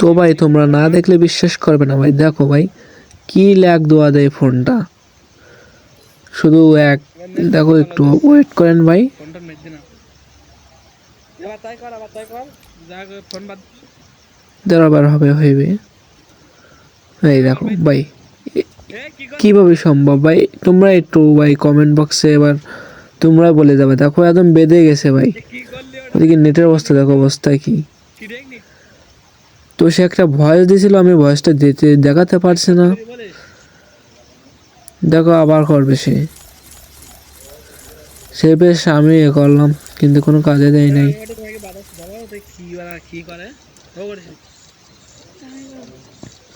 তো ভাই তোমরা না দেখলে বিশ্বাস করবে না ভাই। দেখো ভাই কি ল্যাগ দেওয়া দেয় ফোনটা। শুধু এক দেখো একটু ওয়েট করেন ভাই। আবার হবে হইবে। এই দেখো ভাই কীভাবে সম্ভব ভাই? তোমরা একটু ভাই কমেন্ট বক্সে এবার তোমরা বলে যাবে। দেখো একদম বেঁধে গেছে ভাই। ওদিকে নেটের অবস্থা দেখো অবস্থা কি। তো সে একটা ভয়েস দিয়েছিল, আমি ভয়েসটা দিতে, দেখাতে পারছি না। দেখো আবার করবে সে। সে বেশ আমি এ করলাম, কিন্তু কোনো কাজে দেয় নাই।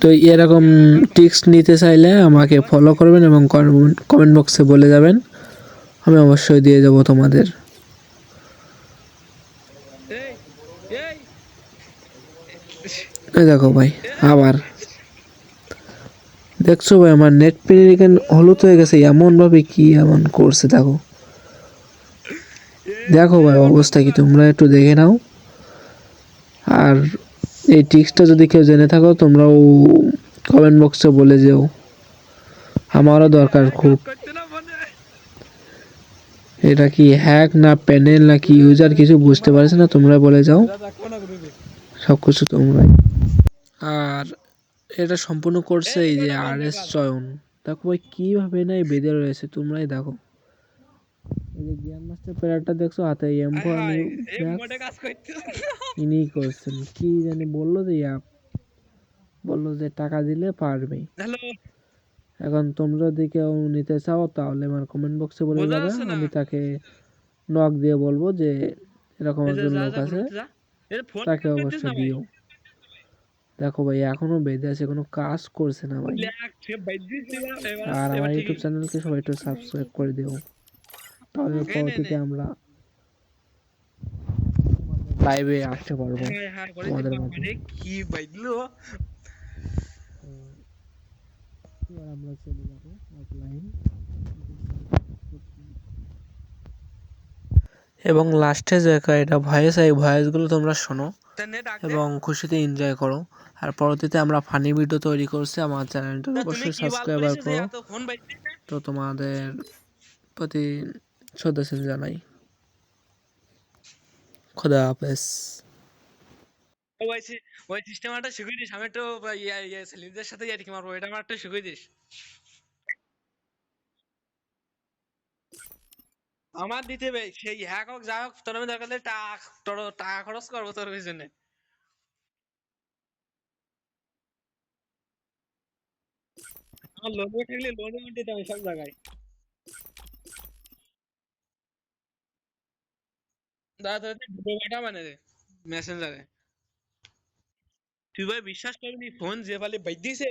তো এরকম টিক্স নিতে চাইলে আমাকে ফলো করবেন এবং কমেন্ট বক্সে বলে যাবেন। আমি অবশ্যই দিয়ে যাব তোমাদের। দেখো ভাই, আবার। দেখছ ভাই, আমার নেট পেরিকেন হলুদ হয়ে গেছে? এমনভাবে কি এমন করছে, দেখো। দেখো ভাই, অবস্থা কি? তোমরা একটু দেখে নাও। আর এই টিক্সটা যদি কেউ জেনে থাকো, তোমরাও কমেন্ট বক্সে বলে যেও। আমারও দরকার খুব। এটা কি হ্যাক না প্যানেল না কি ইউজার কিছু বুঝতে পারছে না, তোমরা বলে যাও। সব কিছু তোমরাই। আর এটা সম্পূর্ণ করছে এই যে আর এস চয়ন। দেখো ভাই কীভাবে না এই বেঁধে রয়েছে তোমরাই দেখো। এই যে জ্ঞান মাস্টার প্লেয়ারটা দেখছ হাতে এম ফোর এই মোটে কাজ করতে ইনি করছেন কি জানি বলল যে অ্যাপ বলল যে টাকা দিলে পারবে এখন তোমরা যদি কেউ নিতে চাও তাহলে আমার কমেন্ট বক্সে বলে যাবে। আমি তাকে নক দিয়ে বলব যে এরকম একজন লোক আছে। তাকে অবশ্যই দিও। দেখো ভাই এখনও বেঁধে আছে কোনো কাজ করছে না ভাই। আর আমার ইউটিউব চ্যানেলকে সবাই একটু সাবস্ক্রাইব করে দিও। তাহলে পরবর্তীতে আমরা লাইভে আসতে পারব। হ্যাঁ হ্যাঁ তোমাদের মাঝে। কি বাইজলো আমরা চলে যাব এবং লাস্টে যে এটা ভয়েস এই ভয়েসগুলো তোমরা শোনো এবং খুশিতে এনজয় করো। আর পরবর্তীতে আমরা ফানি ভিডিও তৈরি করছি আমার চ্যানেলটা অবশ্যই সাবস্ক্রাইবার করো। তো তোমাদের প্রতি শ্রদ্ধা জানাই। খোদা হাফেজ। ওই ওই সিস্টেমটা শিখিয়ে দিস। আমি একটু ইয়া ইয়া সেলিমদের সাথে ইয়ার কি মারবো। এটা আমার একটু শিখিয়ে দিস। আমার দিতে হবে, সেই হ্যাক হোক যা হোক তোর আমি দরকার হলে টাকা খরচ করব তোর পিছনে। লোনে থাকলে লোনে দিতে হবে সব জায়গায়। দাদা, তোর ভিডিও মানে রে মেসেঞ্জারে তুই ভাই বিশ্বাস করবি ফোন যে বালে বাইক দিছে।